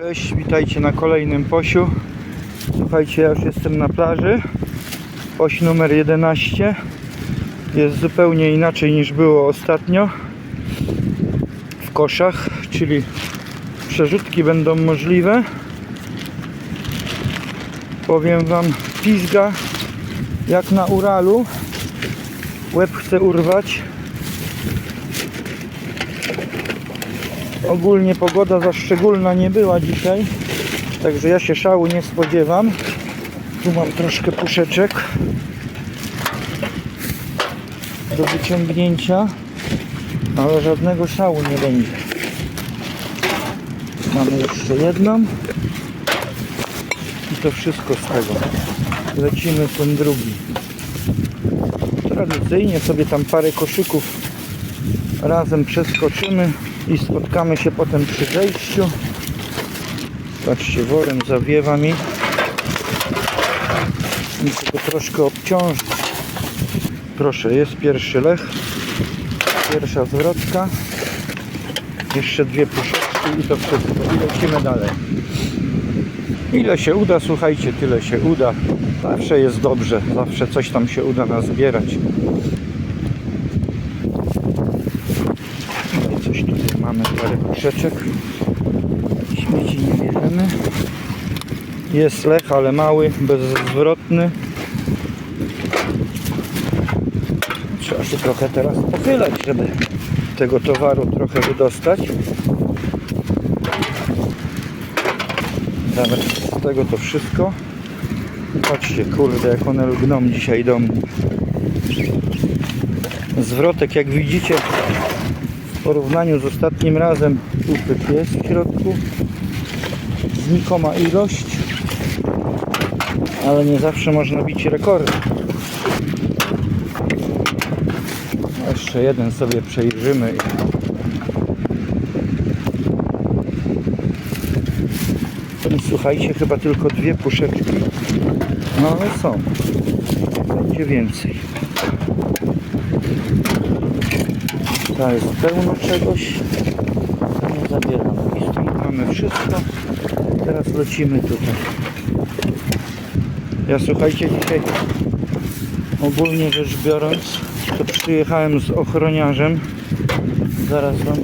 Cześć, witajcie na kolejnym posiu. Słuchajcie, ja już jestem na plaży. Oś numer 11. Jest zupełnie inaczej niż było ostatnio. W koszach, czyli przerzutki będą możliwe. Powiem Wam, pizga jak na Uralu. Łeb chce urwać. Ogólnie pogoda za szczególna nie była dzisiaj, także ja się szału nie spodziewam. Tu mam troszkę puszeczek do wyciągnięcia, ale żadnego szału nie będzie. Mamy jeszcze jedną i to wszystko z tego. Lecimy ten drugi. Tradycyjnie sobie tam parę koszyków razem przeskoczymy i spotkamy się potem przy zejściu. Patrzcie, worem zawiewa mi. Muszę go troszkę obciążyć. Proszę, jest pierwszy lech. Pierwsza zwrotka. Jeszcze dwie puszeczki i to wszystko. I lecimy dalej. Ile się uda, słuchajcie, tyle się uda. Zawsze jest dobrze, zawsze coś tam się uda nazbierać. I coś tutaj mamy, parę puszeczek. Śmieci nie bierzemy. Jest lech, ale mały, bezzwrotny. Trzeba się trochę teraz pochylać, żeby tego towaru trochę wydostać. Z tego to wszystko. Patrzcie, kurde, jak one lgną dzisiaj do mnie. Zwrotek, jak widzicie, porównaniu z ostatnim razem upyk jest w środku. Znikoma ilość, ale nie zawsze można bić rekordy. Jeszcze jeden sobie przejrzymy. Słuchajcie, chyba tylko dwie puszeczki. No ale są. Będzie więcej. To jest pełno czegoś. Nie zabieram. I mamy wszystko. Teraz lecimy tutaj. Ja słuchajcie dzisiaj ogólnie rzecz biorąc to przyjechałem z ochroniarzem. Zaraz wam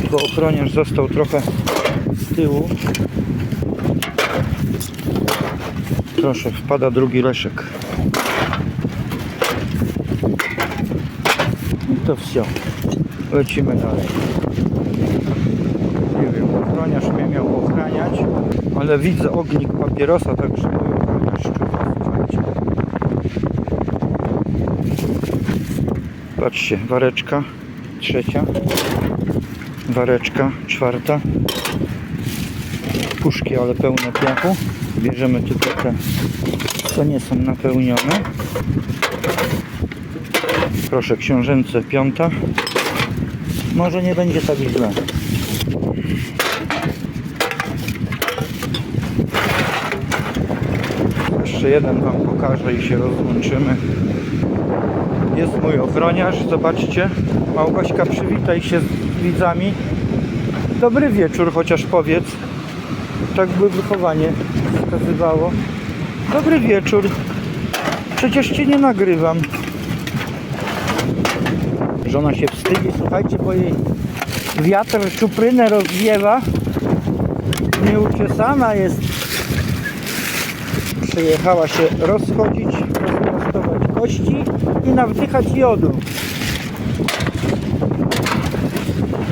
tylko ochroniarz został trochę z tyłu. Proszę, wpada drugi leszek. I to wszystko. Lecimy dalej. Nie wiem, ochroniarz mnie miał ochraniać, ale widzę ognik papierosa, także mój ochroniarz czuwa, słuchajcie. Patrzcie, wareczka trzecia, wareczka czwarta, puszki, ale pełne piachu. Bierzemy tylko te, co nie są napełnione. Proszę, książęce piąta. Może nie będzie tak źle. Jeszcze jeden Wam pokażę i się rozłączymy. Jest mój ochroniarz, zobaczcie. Małgośka, przywitaj się z widzami. Dobry wieczór, chociaż powiedz. Tak by wychowanie wskazywało. Dobry wieczór. Przecież Cię nie nagrywam. Żona się wstydzi, słuchajcie, bo jej wiatr czuprynę rozwiewa. Nieuczesana jest. Przyjechała się rozchodzić, rozprostować kości i nawdychać jodu.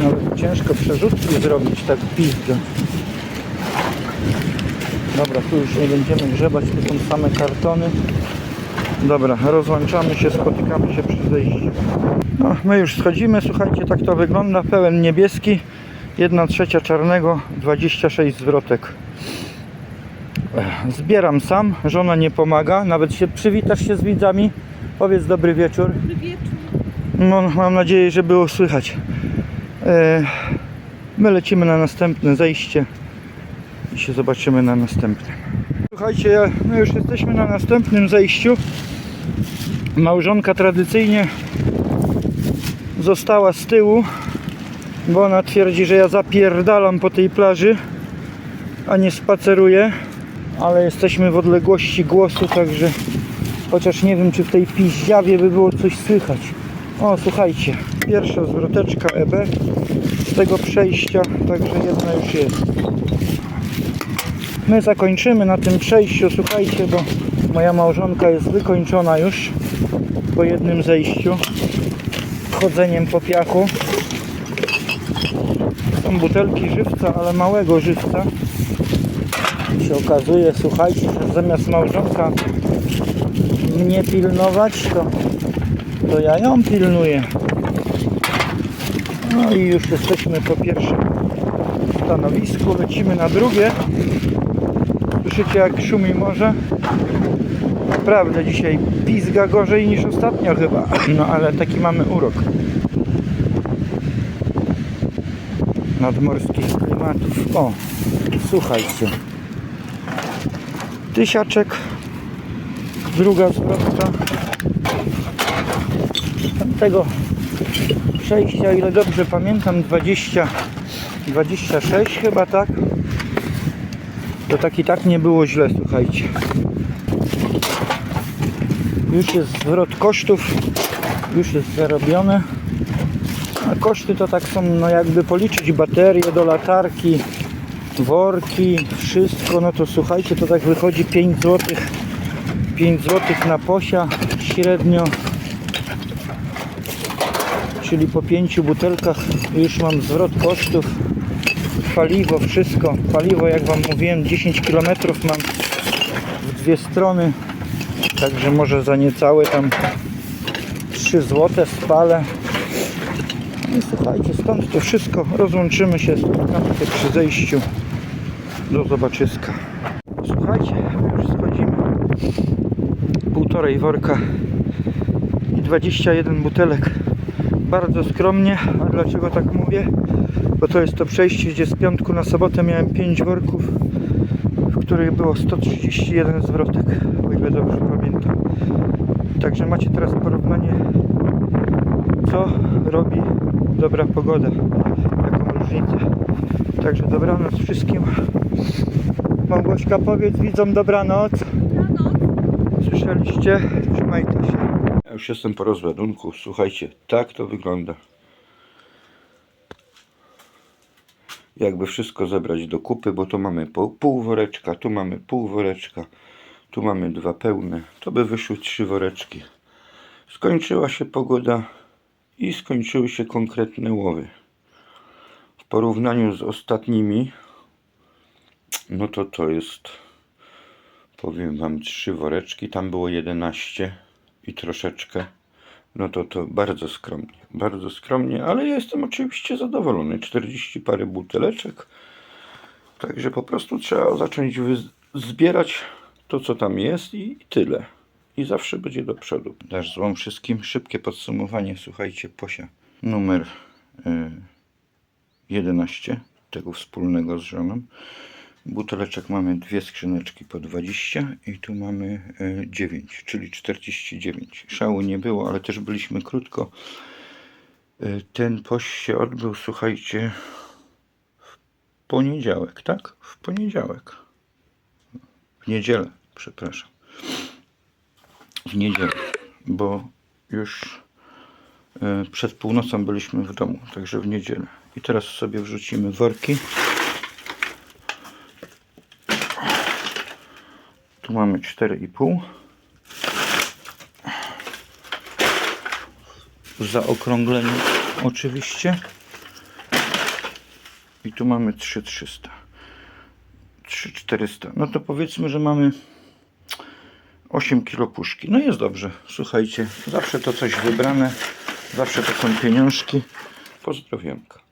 Nawet ciężko przerzutki zrobić tak pizdo. Dobra, tu już nie będziemy grzebać, tu są same kartony. Dobra, rozłączamy się, spotykamy się przy zejściu. No, my już schodzimy, słuchajcie, tak to wygląda. Pełen niebieski, 1 trzecia czarnego, 26 zwrotek. Zbieram sam, żona nie pomaga, nawet się przywitasz się z widzami. Powiedz dobry wieczór. Dobry wieczór. No, mam nadzieję, że było słychać. My lecimy na następne zejście i się zobaczymy na następnym. Słuchajcie, my już jesteśmy na następnym zejściu. Małżonka tradycyjnie została z tyłu, bo ona twierdzi, że ja zapierdalam po tej plaży. a nie spaceruję, ale jesteśmy w odległości głosu, także chociaż nie wiem, czy w tej piździawie by było coś słychać. O, słuchajcie, pierwsza zwroteczka EB z tego przejścia, także jedna już jest. My zakończymy na tym przejściu, słuchajcie, bo moja małżonka jest wykończona już po jednym zejściu chodzeniem po piachu. Są butelki żywca, ale małego żywca. I się okazuje, słuchajcie, że zamiast małżonka mnie pilnować, to, to ja ją pilnuję. No i już jesteśmy po pierwszym stanowisku, lecimy na drugie. Słyszycie jak szumi morze? Naprawdę dzisiaj pizga gorzej niż ostatnio chyba. No ale taki mamy urok. Nadmorskich klimatów. O, słuchajcie. Tysiaczek. Druga zwrotka. Tamtego przejścia, ile dobrze pamiętam, 20, 26 chyba tak. To tak i tak nie było źle, słuchajcie. Już jest zwrot kosztów, już jest zarobione. A koszty to tak są, no jakby policzyć baterie do latarki, worki, wszystko, no to słuchajcie, to tak wychodzi 5 zł. 5 zł na posia średnio. Czyli po 5 butelkach już mam zwrot kosztów. Paliwo, wszystko. Paliwo, jak Wam mówiłem, 10 km mam w dwie strony. Także może za niecałe tam 3 zł spalę. No I słuchajcie, stąd to wszystko. Rozłączymy się, spotkamy się przy zejściu do zobaczyska. Słuchajcie, już schodzimy. Półtorej worka i 21 butelek. Bardzo skromnie, a dlaczego tak mówię? Bo to jest to przejście, gdzie z piątku na sobotę miałem 5 worków, w których było 131 zwrotek, o ile dobrze. Także macie teraz porównanie, co robi dobra pogoda, jaką różnicę. Także dobranoc wszystkim. Małgośka, powiedz widzom dobranoc. Słyszeliście? Trzymajcie się. Ja już jestem po rozładunku. Słuchajcie, tak to wygląda. Jakby wszystko zebrać do kupy, bo tu mamy pół woreczka, tu mamy pół woreczka, tu mamy dwa pełne. To by wyszły trzy woreczki. Skończyła się pogoda i skończyły się konkretne łowy. W porównaniu z ostatnimi, no to to jest, powiem Wam, trzy woreczki. Tam było 11 i troszeczkę. No to to bardzo skromnie, bardzo skromnie, ale ja jestem oczywiście zadowolony. 40 parę buteleczek. Także po prostu trzeba zacząć zbierać to, co tam jest i, tyle. I zawsze będzie do przodu. Dasz złom wszystkim szybkie podsumowanie. Słuchajcie, posia numer y, 11 tego wspólnego z żoną. Buteleczek mamy dwie skrzyneczki po 20 i tu mamy y, 9, czyli 49. Szału nie było, ale też byliśmy krótko. Y, Ten poś się odbył, słuchajcie, w poniedziałek, tak? W poniedziałek. W niedzielę, przepraszam. W niedzielę, bo już y, przed północą byliśmy w domu, także w niedzielę. I teraz sobie wrzucimy worki. Tu mamy 4,5. W zaokrągleniu oczywiście. I tu mamy 3300. 3400. No to powiedzmy, że mamy 8 kilo puszki. No jest dobrze. Słuchajcie, zawsze to coś wybrane. Zawsze to są pieniążki. Pozdrowienka.